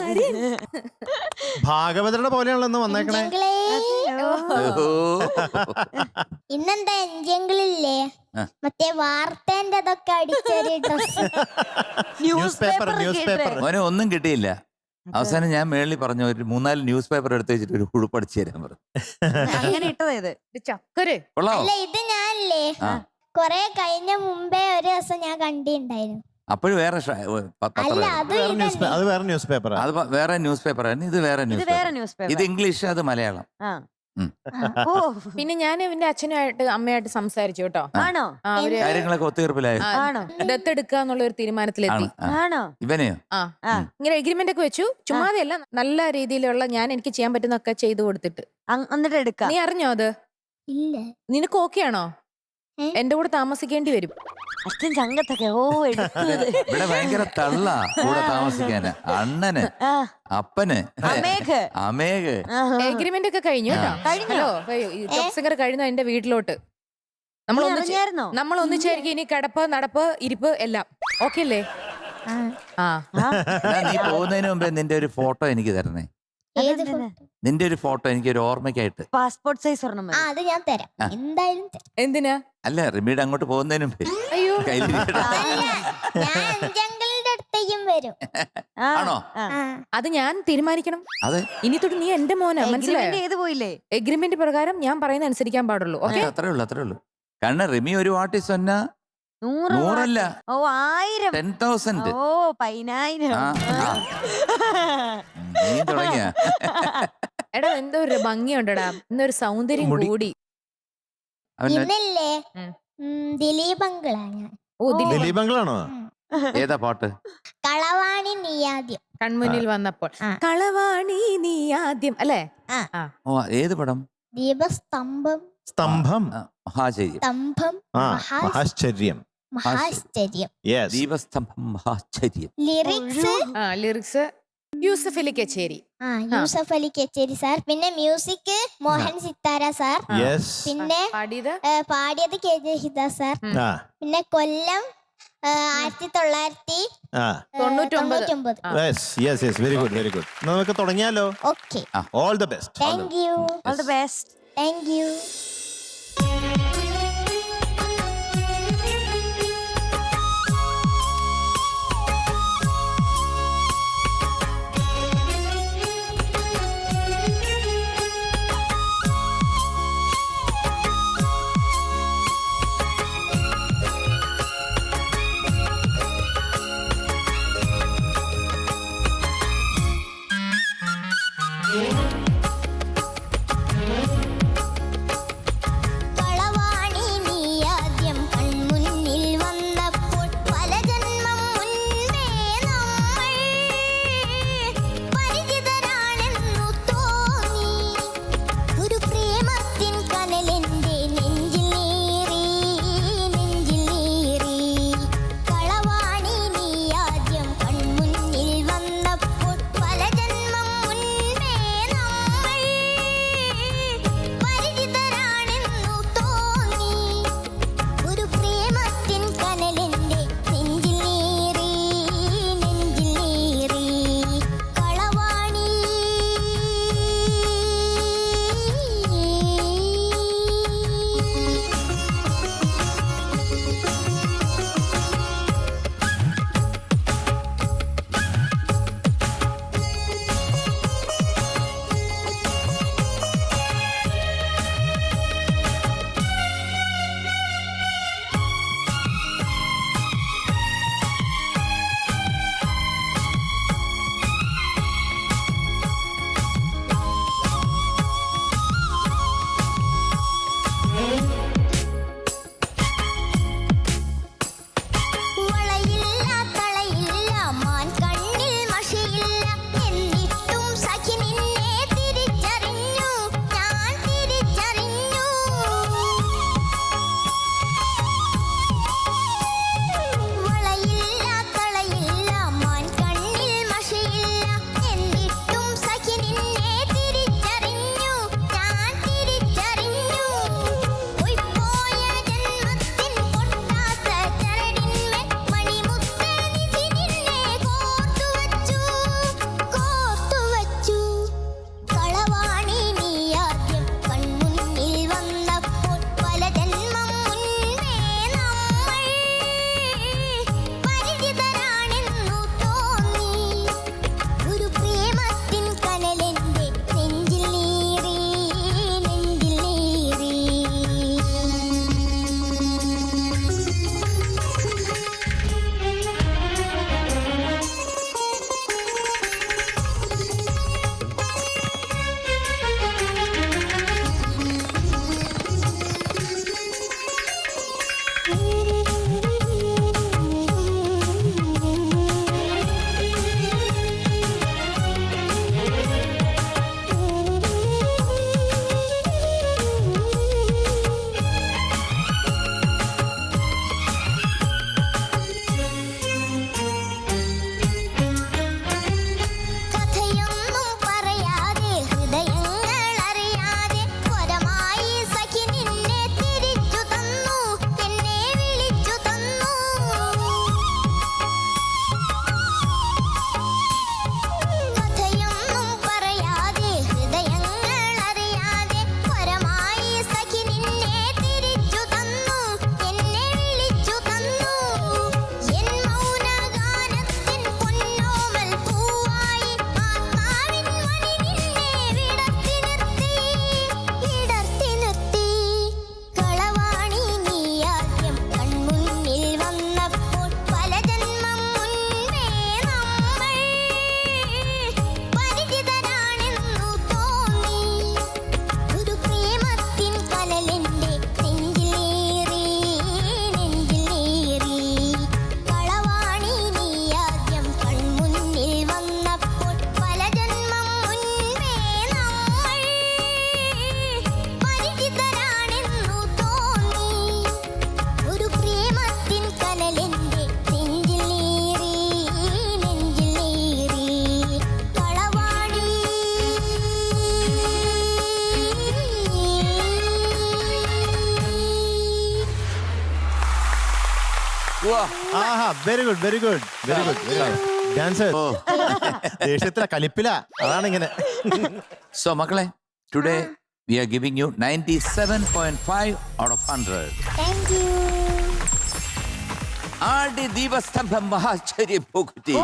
കാര്യം ഭാഗവതരുടെ പോലെയാണല്ലോ ഇന്ന് വന്നേക്കണേ. എഞ്ചങ്കിളേ ഓഹോ. ഇന്നെന്താ എഞ്ചങ്കിളില്ലേ ആ. മറ്റേ വാർത്തേന്റെ അതൊക്കെ അടിച്ചൊരു dress newspaper newspaper മോനെ ഒന്നും കിട്ടിയില്ല. അവസാനം ഞാൻ മേളിൽ പറഞ്ഞു ഒരു മൂന്നാൽ ന്യൂസ് പേപ്പർ എടുത്ത് വെച്ചിട്ട് ഒരു ഉടുപ്പ് അടിച്ചു തരാൻ പറഞ്ഞു. അങ്ങനെ ഇട്ടതാ ഇത്. ഇത് ചക്കര്. കൊള്ളാവോ? അല്ല ഇത് ഞാനല്ലേ ആ. കൊറേ കഴിഞ്ഞ മുമ്പേ ഒരു ദിവസം ഞാൻ കണ്ടിണ്ടായിരുന്നു. അപ്പോഴും വേറെ ഷ- ഏ, പ- അല്ല അത് വേറെ ന്യൂസ് ഇതന്നെ. അത് വേറെ ന്യൂസ് പേപ്പർ അത് പ- വേറെ ന്യൂസ് പേപ്പർ ആയിരുന്നു ഇത് വേറെ ഇത് ന്യൂസ് വേറെ പേപ്പർ ന്യൂസ് ഇത് പേപ്പർ ഇംഗ്ലീഷ് അത് മലയാളം. ആ. ഓ. പിന്നെ ഞാൻ ഇവന്റെ അച്ഛനുമായിട്ട് അമ്മയായിട്ട് സംസാരിച്ചു കേട്ടോ. ആണോ? ആ, അവർ കാര്യങ്ങളൊക്കെ ഒത്തുതീർപ്പിലായി ആ, ആണോ? ദത്തെടുക്കുക എന്നുള്ള ഒരു തീരുമാനത്തിലെത്തി. ആണ് ആ. ആണോ? ഇവനെയോ? ആ. ആ. ഇങ്ങനെ എഗ്രിമെന്റ് ഒക്കെ വെച്ചു. ചുമ്മാതെയല്ല നല്ല രീതിയിലുള്ള ഞാൻ എനിക്ക് ചെയ്യാൻ പറ്റുന്നൊക്കെ ചെയ്തു കൊടുത്തിട്ട്. അങ്- എന്നിട്ട് എടുക്കാം. നീ അറിഞ്ഞോ അത്? ഇല്ല. നിനക്ക് ഓക്കെ ആണോ? എന്റെ കൂടെ താമസിക്കേണ്ടി വരും. അച്ഛൻ ചങ്കത്തൊക്കെ ഓ എടുത്തു ഇവിടെ ഭയങ്കര തള്ള കൂടെ താമസിക്കാന് അണ്ണന് അപ്പന് അമേഘ്. അമേഘ്. എഗ്രിമെന്റ് ഒക്കെ കഴിഞ്ഞു കേട്ടോ. കഴിഞ്ഞോ? ടോപ് സിംഗർ കഴിഞ്ഞു എന്റെ വീട്ടിലോട്ട്? നമ്മൾ നീ ഒന്നിച്ച് നമ്മൾ ഒന്നിച്ചായിരിക്കും ഇനി കിടപ്പ് നടപ്പ് ഇരിപ്പ് എല്ലാം. ഓക്കെ അല്ലേ? ആ. നീ പോകുന്നതിന് മുമ്പേ നിന്റെ ഒരു ഫോട്ടോ എനിക്ക് തരണേ? നിന്റെ ഒരു ഫോട്ടോ എനിക്ക് ഒരു ഓർമ്മയ്ക്കായിട്ട്. പാസ്പോർട്ട് സൈസ് ഒരെണ്ണം ആ അത് ഞാൻ തരാം. ആ. എന്തായാലും തരാം. എന്തിനാ? അല്ല റിമീഡ് അങ്ങോട്ട് പോകുന്നതിന് മുമ്പേ. അയ്യോ. കയ്യിലിരിക്കട്ടെ. അല്ല ഞാൻ അഞ്ചങ്കിളുടെ അടുത്തേക്കും വരും. ആ, ആണോ? ആ. ആ. അത് ഞാൻ തീരുമാനിക്കണം. അതെ. ഇനി തൊട്ട് നീ എന്റെ മോനാ മനസ്സിലായോ? ചെയ്ത് പോയില്ലേ? എഗ്രിമെന്റ് പ്രകാരം ഞാൻ പറയുന്ന അനുസരിക്കാൻ പാടുള്ളൂ. ഓക്കെ അത്രേ ഉള്ളൂ അത്രേ ഉള്ളൂ. കാരണം റിമി ഒരു വാട്ടി സൊന്ന നൂറ് നൂറല്ല. ഓ ആയിരം. Ten thousand. ഓ പതിനായിരം. തുടങ്ങിയ. എടാ എന്തോ ഒരു ഭംഗിയുണ്ടടാ. എന്നൊരു സൗന്ദര്യം മുടി. കൂടി. ഇന്നല്ലേ? ഉം. ഉം, ദിലീപ് അങ്കിളാ ഞാൻ. ഓ ഉം. ഏതാ പാട്ട്? കളവാണി നീയാദ്യം കൺമുന്നിൽ വന്നപ്പോൾ. ആ. കളവാണി നീ ആദ്യം അല്ലേ? ഓ ഏത് പടം? ദീപസ്തംഭം. സ്തംഭം. ആ, സ്തംഭം. ആ മഹാ- മഹാശ്ചര്യം. മഹാശ്ചര്യം യെസ് ദീപസ്തംഭം മഹാചര്യം ലിറിക്സ് ആ ലിറിക്സ് യൂസഫ് അലി കച്ചേരി. ആ യൂസഫ് അലി കച്ചേരി സാർ. പിന്നെ മ്യൂസിക് മോഹൻ സിത്താര സാർ. ആ. യെസ് പിന്നെ പാടിയത്? ഏ, പാടിയത് കെ ജെ ഹിത സാർ. ആ. പിന്നെ കൊല്ലം ഏ, ആയിരത്തി തൊള്ളായിരത്തി ആ. ഏ, തൊണ്ണൂറ്റൊമ്പത്. തൊണ്ണൂറ്റൊമ്പത്. ആ. Yes yes yes very good very good നമുക്ക് തുടങ്ങിയാലോ? Okay all the best thank you all the best thank you Aaha very good very good very good very good dance ഓ ദേഷ്യത്തില കലിപ്പില അതാണ് ഇങ്ങനെ. സോ മക്കളെ today we are giving you ninety seven point five out of hundred thank you ആടി ദീപസ്തംഭം മഹാചര്യം പൂക്കുറ്റി.